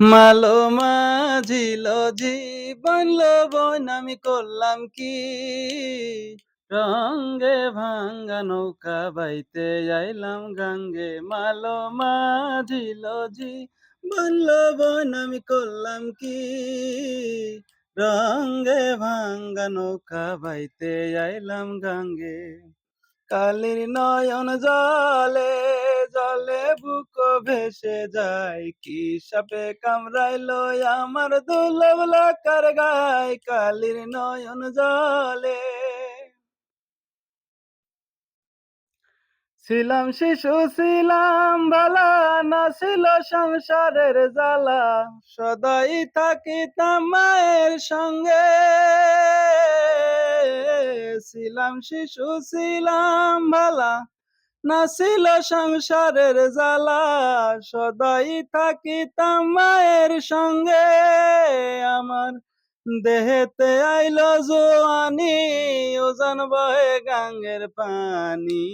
মালো মাঝিল জীবন লবণ আমি করলাম কি? রঙ্গে ভাঙ্গা নৌকা বাইতে আইলাম গাঙ্গে। মালো মাঝিল জীবন লবণ আমি করলাম কি? রঙ্গে ভাঙ্গা নৌকা বাইতে আইলাম গাঙ্গে। কালির নয়ন জলে ভেসে যায়, কি সাপে কামড়াইলো আমার দুলব লাকার গায়, কালির নয়ন জলে। ছিলাম শিশু, ছিলাম বালা না ছিল সংসারের জ্বালা, সদাই থাকিতাম মায়ের সঙ্গে। ছিলাম শিশু, ছিলাম ভালা না ছিল সংসারের জ্বালা, সদাই থাকিতাম মায়ের সঙ্গে। আমার দেহেতে আইল জোয়ানি ওজন বহে গাঙ্গের পানি।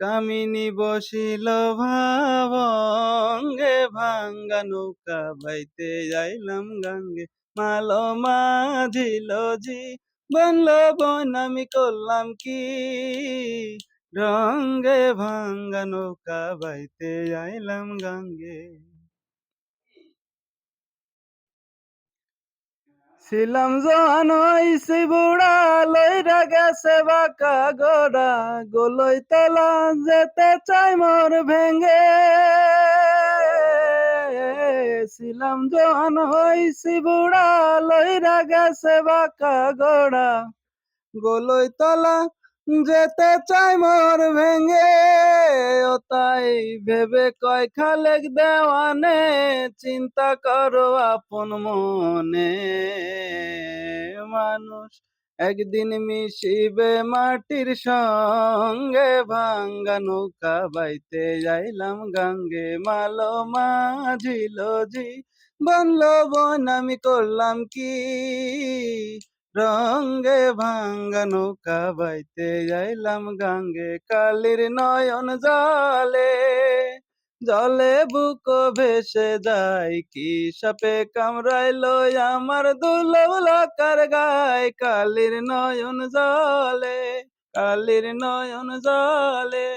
কামিনী বসিল ভাবঙ্গে, ভাঙ্গা নৌকা বাইতে যাইলাম গাঙ্গে। মালো মাঝিল জি বনল বন আমি করলাম কি? রঙ্গে ভাঙ্গা নৌকা বাইতে আইলাম গাঙ্গে। ছিলাম জোয়ান হইছি বুড়া লইরা গেছে বাঁকা গোড়া। গোলই তলা যেতে চাই মোর ভেঙ্গে ছিলাম জোয়ান হইছি বুড়া লইরা গেছে বাঁকা গোড়া গোলই তলা যেতে চাই মোর ভেঙে, ও তাই ভেবে কয় খালেক দেওয়ানে, চিন্তা করো আপন মনে। মানুষ একদিন মিশিবে মাটির সঙ্গে ভাঙ্গা নৌকা বাইতে যাইলাম, গাঙ্গে মালো মাঝিল জি বনল বন আমি করলাম কি? রঙ্গে ভাঙ্গা নৌকা বাইতে যাইলাম, গাঙ্গে কালির নয়ন জলে। জলে বুক ভেসে যায়, কি সাপে কামড়াইলো আমার দুলব লাকার গায় কালির নয়ন জলে, কালির নয়ন জলে।